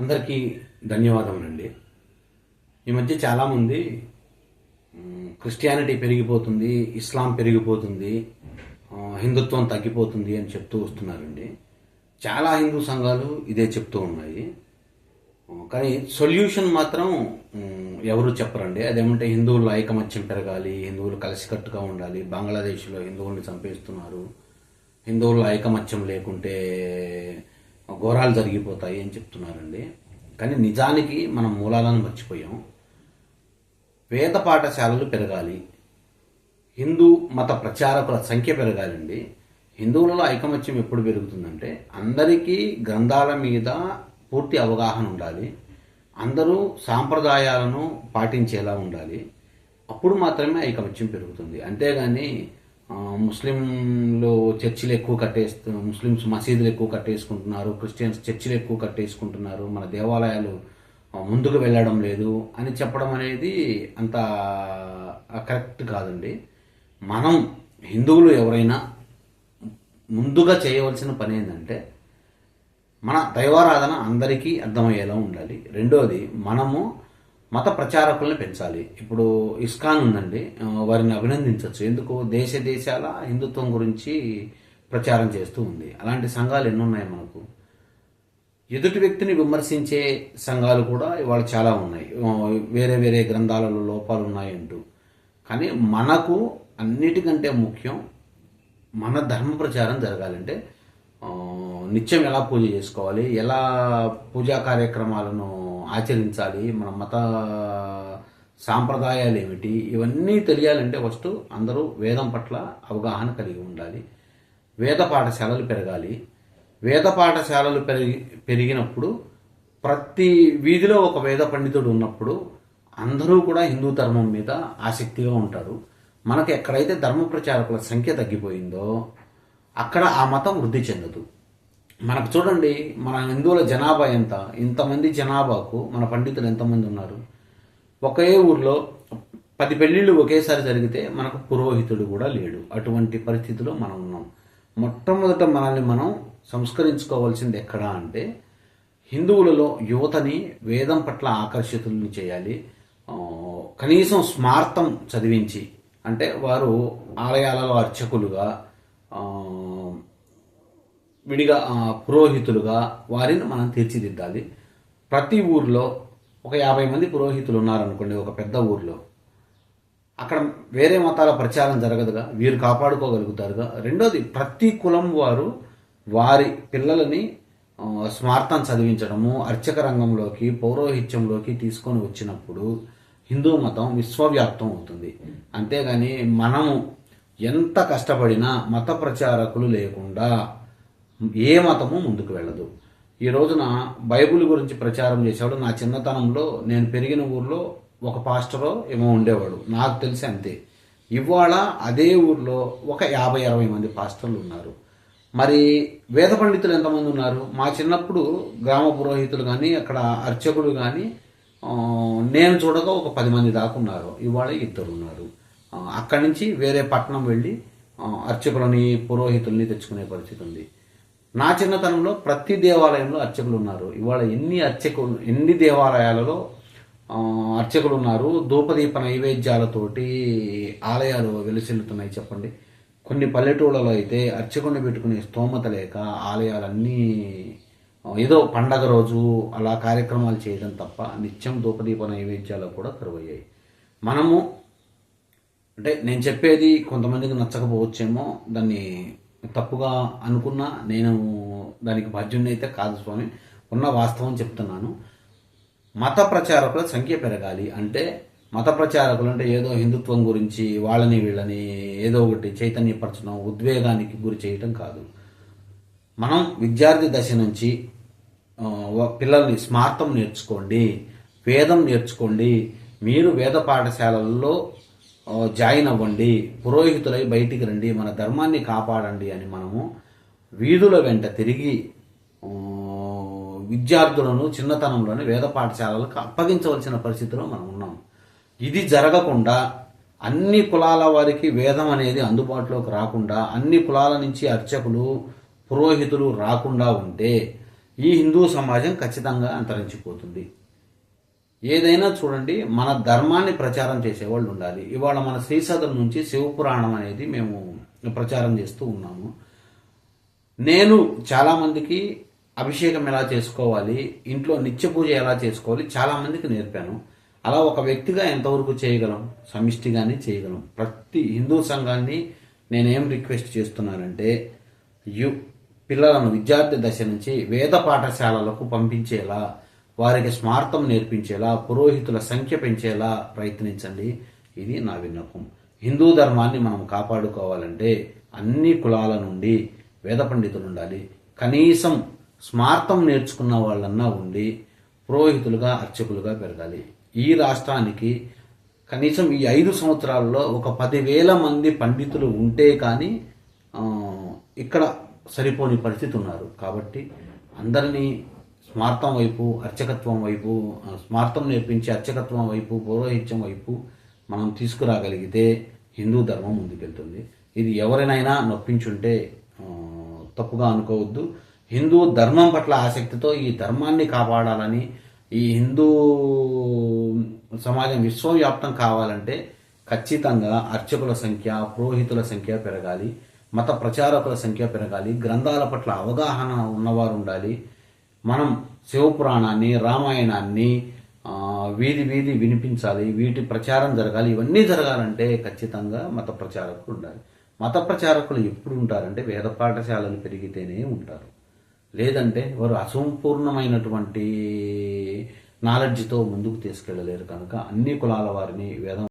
అందరికీ ధన్యవాదములండి. ఈ మధ్య చాలామంది క్రిస్టియానిటీ పెరిగిపోతుంది ఇస్లాం పెరిగిపోతుంది హిందుత్వం తగ్గిపోతుంది అని చెప్తూ వస్తున్నారండి. చాలా హిందూ సంఘాలు ఇదే చెప్తూ ఉన్నాయి. కానీ సొల్యూషన్ మాత్రం ఎవరు చెప్పరండి. అదేమంటే హిందువుల ఐకమత్యం పెరగాలి హిందువులు కలిసికట్టుగా ఉండాలి బంగ్లాదేశ్లో హిందువుల్ని చంపేస్తున్నారు. హిందువుల ఐకమత్యం లేకుంటే ఘోరాలు జరిగిపోతాయి అని చెప్తున్నారండి. కానీ నిజానికి మనం మూలాలను మర్చిపోయాం. వేద పాఠశాలలు పెరగాలి. హిందూ మత ప్రచారకుల సంఖ్య పెరగాలండి. హిందువులలో ఐకమత్యం ఎప్పుడు పెరుగుతుందంటే అందరికీ గ్రంథాల మీద పూర్తి అవగాహన ఉండాలి. అందరూ సాంప్రదాయాలను పాటించేలా ఉండాలి. అప్పుడు మాత్రమే ఐకమత్యం పెరుగుతుంది. అంతేగాని ముస్లింలు చర్చిలు ఎక్కువ కట్టేస్తూ ముస్లిమ్స్ మసీదులు ఎక్కువ కట్టేసుకుంటున్నారు క్రిస్టియన్స్ చర్చిలు ఎక్కువ కట్టేసుకుంటున్నారు మన దేవాలయాలు ముందుకు వెళ్ళడం లేదు అని చెప్పడం అనేది అంత కరెక్ట్ కాదండి. మనం హిందువులు ఎవరైనా ముందుగా చేయవలసిన పని ఏంటంటే మన దైవారాధన అందరికీ అర్థమయ్యేలా ఉండాలి. రెండోది మనము మత ప్రచారకులను పెంచాలి. ఇప్పుడు ఇస్కాన్ ఉందండి. వారిని అభినందించవచ్చు ఎందుకు? దేశ దేశాల హిందుత్వం గురించి ప్రచారం చేస్తూ ఉంది. అలాంటి సంఘాలు ఎన్నున్నాయి మనకు? ఎదుటి వ్యక్తిని విమర్శించే సంఘాలు కూడా ఇవాళ చాలా ఉన్నాయి. వేరే వేరే గ్రంథాలలో లోపాలు ఉన్నాయంటూ కానీ మనకు అన్నిటికంటే ముఖ్యం మన ధర్మ ప్రచారం జరగాలంటే నిత్యం ఎలా పూజ చేసుకోవాలి? ఎలా పూజా కార్యక్రమాలను ఆచరించాలి? మన మత సాంప్రదాయాలు ఏమిటి? ఇవన్నీ తెలియాలంటే ఫస్ట్ అందరూ వేదం పట్ల అవగాహన కలిగి ఉండాలి. వేద పాఠశాలలు పెరగాలి. వేద పాఠశాలలు పెరిగి పెరిగినప్పుడు ప్రతి వీధిలో ఒక వేద పండితుడు ఉన్నప్పుడు అందరూ కూడా హిందూ ధర్మం మీద ఆసక్తిగా ఉంటారు. మనకు ఎక్కడైతే ధర్మ ప్రచారకుల సంఖ్య తగ్గిపోయిందో అక్కడ ఆ మతం వృద్ధి చెందదు. మనకు చూడండి మన హిందువుల జనాభా ఎంత? ఇంతమంది జనాభాకు మన పండితులు ఎంతమంది ఉన్నారు? ఒకే ఊర్లో పది పెళ్ళిళ్ళు ఒకేసారి జరిగితే మనకు పురోహితుడు కూడా లేడు. అటువంటి పరిస్థితిలో మనం ఉన్నాం. మొట్టమొదట మనల్ని మనం సంస్కరించుకోవాల్సింది ఎక్కడా అంటే హిందువులలో యువతని వేదం పట్ల ఆకర్షితులను చేయాలి. కనీసం స్మార్థం చదివించి అంటే వారు ఆలయాలలో అర్చకులుగా విడిగా పురోహితులుగా వారిని మనం తీర్చిదిద్దాలి. ప్రతి ఊర్లో ఒక యాభై మంది పురోహితులు ఉన్నారనుకోండి ఒక పెద్ద ఊర్లో. అక్కడ వేరే మతాల ప్రచారం జరగదుగా వీరు కాపాడుకోగలుగుతారుగా. రెండోది ప్రతి కులం వారు వారి పిల్లలని స్మార్థం చదివించడము అర్చక రంగంలోకి పౌరోహిత్యంలోకి తీసుకొని వచ్చినప్పుడు హిందూ మతం విశ్వవ్యాప్తం అవుతుంది. అంతేగాని మనము ఎంత కష్టపడినా మత ప్రచారకులు లేకుండా ఏ మతము ముందుకు వెళ్ళదు. ఈ రోజున బైబిల్ గురించి ప్రచారం చేసేవాడు నా చిన్నతనంలో నేను పెరిగిన ఊర్లో ఒక పాస్టరో ఏమో ఉండేవాడు. నాకు తెలిసి అంతే. ఇవాళ అదే ఊర్లో ఒక యాభై అరవై మంది పాస్టర్లు ఉన్నారు. మరి వేద పండితులు ఎంతమంది ఉన్నారు? మా చిన్నప్పుడు గ్రామ పురోహితులు కానీ అక్కడ అర్చకులు కానీ నేను చూడగా ఒక పది మంది దాకా ఉన్నారు. ఇవాళ ఇద్దరు ఉన్నారు. అక్కడి నుంచి వేరే పట్టణం వెళ్ళి అర్చకులని పురోహితుల్ని తెచ్చుకునే పరిస్థితి ఉంది. నా చిన్నతనంలో ప్రతి దేవాలయంలో అర్చకులు ఉన్నారు. ఇవాళ ఎన్ని అర్చకులు ఎన్ని దేవాలయాలలో అర్చకులు ఉన్నారు? ధూపదీప నైవేద్యాలతోటి ఆలయాలు వెలుసిల్లుతున్నాయి చెప్పండి. కొన్ని పల్లెటూళ్ళలో అయితే అర్చకుని పెట్టుకునే స్తోమత లేక ఆలయాలన్నీ ఏదో పండగ రోజు అలా కార్యక్రమాలు చేయడం తప్ప నిత్యం ధూపదీప నైవేద్యాలు కూడా కరువయ్యాయి. మనము అంటే నేను చెప్పేది కొంతమందికి నచ్చకపోవచ్చేమో దాన్ని తప్పుగా అనుకున్నా నేను దానికి బాధ్యుని అయితే కాదు స్వామి. ఉన్న వాస్తవం చెప్తున్నాను. మత ప్రచారకుల సంఖ్య పెరగాలి అంటే మత ప్రచారకులు అంటే ఏదో హిందుత్వం గురించి వాళ్ళని వీళ్ళని ఏదో ఒకటి చైతన్యపరచడం ఉద్వేగానికి గురి చేయటం కాదు. మనం విద్యార్థి దశ నుంచి పిల్లల్ని స్మార్థం నేర్చుకోండి వేదం నేర్చుకోండి. మీరు వేద పాఠశాలల్లో జాయిన్ అవ్వండి పురోహితులై బయటికి రండి మన ధర్మాన్ని కాపాడండి అని మనము వీధుల వెంట తిరిగి విద్యార్థులను చిన్నతనంలోనే వేద పాఠశాలలకు అప్పగించవలసిన పరిస్థితిలో మనం ఉన్నాం. ఇది జరగకుండా అన్ని కులాల వారికి వేదం అనేది అందుబాటులోకి రాకుండా అన్ని కులాల నుంచి అర్చకులు పురోహితులు రాకుండా ఉంటే ఈ హిందూ సమాజం ఖచ్చితంగా అంతరించిపోతుంది. ఏదైనా చూడండి మన ధర్మాన్ని ప్రచారం చేసేవాళ్ళు ఉండాలి. ఇవాళ మన శ్రీసదం నుంచి శివపురాణం అనేది మేము ప్రచారం చేస్తూ ఉన్నాము. నేను చాలామందికి అభిషేకం ఎలా చేసుకోవాలి ఇంట్లో నిత్య పూజ ఎలా చేసుకోవాలి చాలామందికి నేర్పాను. అలా ఒక వ్యక్తిగా ఎంతవరకు చేయగలం? సమిష్టిగానే చేయగలం. ప్రతి హిందూ సంఘాన్ని నేనేం రిక్వెస్ట్ చేస్తున్నానంటే యు పిల్లలను విద్యార్థి దశ నుంచి వేద పాఠశాలలకు పంపించేలా వారికి స్మార్థం నేర్పించేలా పురోహితుల సంఖ్య పెంచేలా ప్రయత్నించండి. ఇది నా విన్నపం. హిందూ ధర్మాన్ని మనం కాపాడుకోవాలంటే అన్ని కులాల నుండి వేద పండితులు ఉండాలి. కనీసం స్మార్థం నేర్చుకున్న వాళ్ళన్నా ఉండి పురోహితులుగా అర్చకులుగా పెరగాలి. ఈ రాష్ట్రానికి కనీసం ఈ ఐదు సంవత్సరాల్లో ఒక పదివేల మంది పండితులు ఉంటే కానీ ఇక్కడ సరిపోని పరిస్థితి ఉన్నారు. కాబట్టి అందరినీ స్మార్థం వైపు అర్చకత్వం వైపు స్మార్థం నేర్పించే అర్చకత్వం వైపు పౌరోహిత్యం వైపు మనం తీసుకురాగలిగితే హిందూ ధర్మం ముందుకెళ్తుంది. ఇది ఎవరినైనా నొప్పించుంటే తప్పుగా అనుకోవద్దు. హిందూ ధర్మం పట్ల ఆసక్తితో ఈ ధర్మాన్ని కాపాడాలని ఈ హిందూ సమాజం విశ్వవ్యాప్తం కావాలంటే ఖచ్చితంగా అర్చకుల సంఖ్య పురోహితుల సంఖ్య పెరగాలి మత ప్రచారకుల సంఖ్య పెరగాలి గ్రంథాల పట్ల అవగాహన ఉన్నవారు ఉండాలి మనం శివపురాణాన్ని రామాయణాన్ని వీధి వీధి వినిపించాలి వీటి ప్రచారం జరగాలి ఇవన్నీ జరగాలంటే ఖచ్చితంగా మత ప్రచారకులు ఉండాలి. మత ప్రచారకులు ఎప్పుడు ఉంటారంటే వేద పాఠశాలలు పెరిగితేనే ఉంటారు. లేదంటే వారు అసంపూర్ణమైనటువంటి నాలెడ్జ్తో ముందుకు తీసుకెళ్ళలేరు కనుక అన్ని కులాల వారిని వేదం